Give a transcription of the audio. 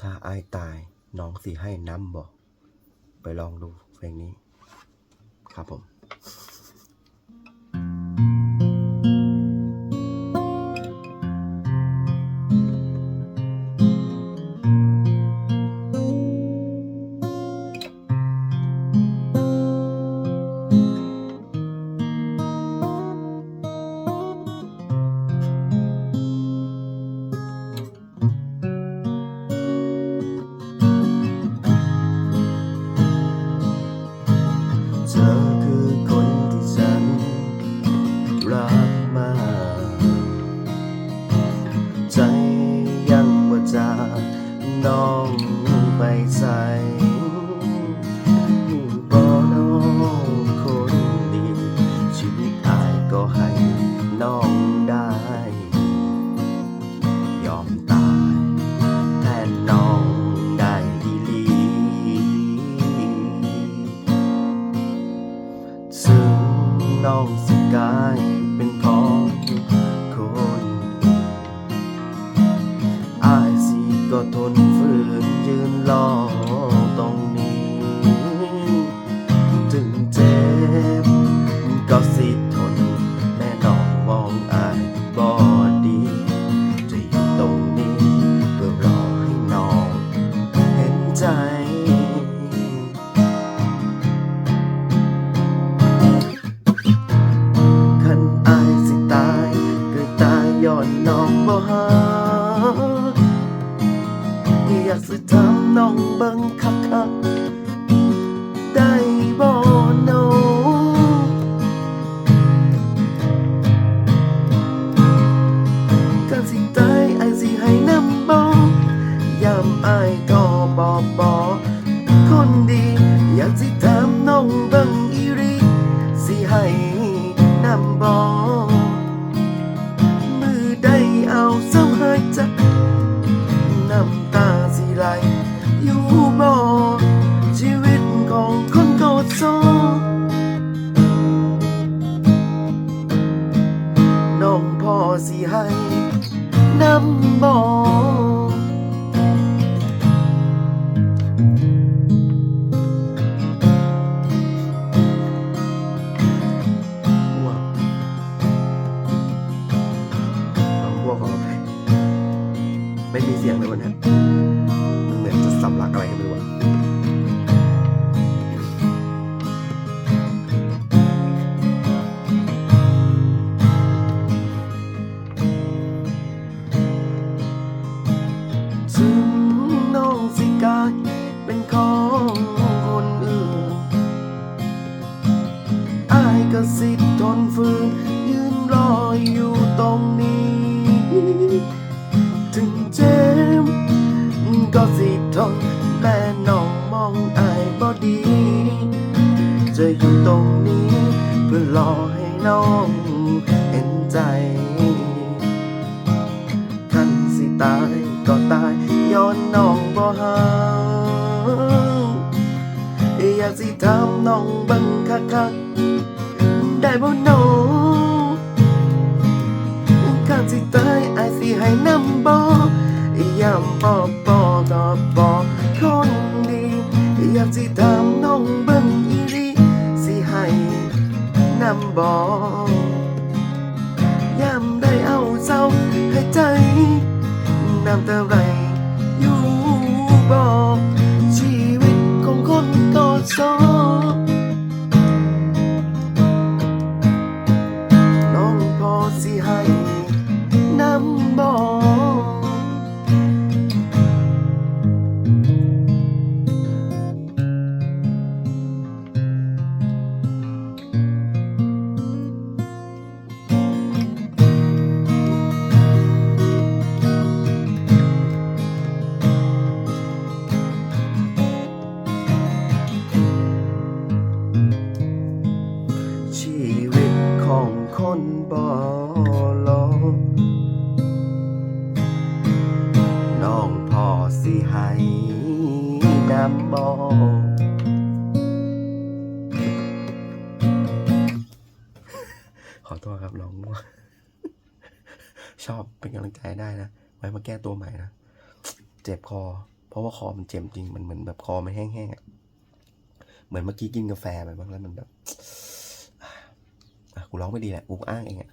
ถ้าอายตายน้องสิให้น้ำบอก ไปลองดูเพลงนี้ครับผม น้องไปใส่บ่น้องคนดี ชีวิตอายก็ให้น้องได้ ยอมตายแทนน้องได้ดีลี ซึ่งน้องสกายเป็นของคนอื่นอายสิก็ทน อยากสิทำน้องเบิ่งคักคัก สิให้นำบอว้าวเอกไม่มีเสียงเลยวันนี้มันเหมือนจะสำลักอะไรกันไม่ะ ถึงเจ็บก็สิทนแม่น้องมองอายบ่ดี จะอยู่ตรงนี้ เพื่อรอให้น้องเห็นใจคันสิตายก็ตายย้อนน้องบ่หาอยากสิทำน้องบังคักคักๆได้บ่น้องข้าสิตายอายสิให้นำบ่ามบ่บ่ก็บ่คนดี อยากสิทำน้องเบิ่งอีรีสิให้นำบ่ยามได้เอาเศร้าให้ใจ น้ำตาไหลอยู่บ่ชีำบอขอโทษครับน้องมั่วชอบเป็นกำลังใจได้นะ ไว้มาแก้ตัวใหม่นะ เจ็บคอ เพราะว่าคอมันเจ็บจริง มันเหมือนแบบคอมันแห้งๆอะเหมือนเมื่อกี้กินกาแฟไปบ้างแล้วมันแบบกูร้องไม่ดีแหละ กูอ้างเองอะ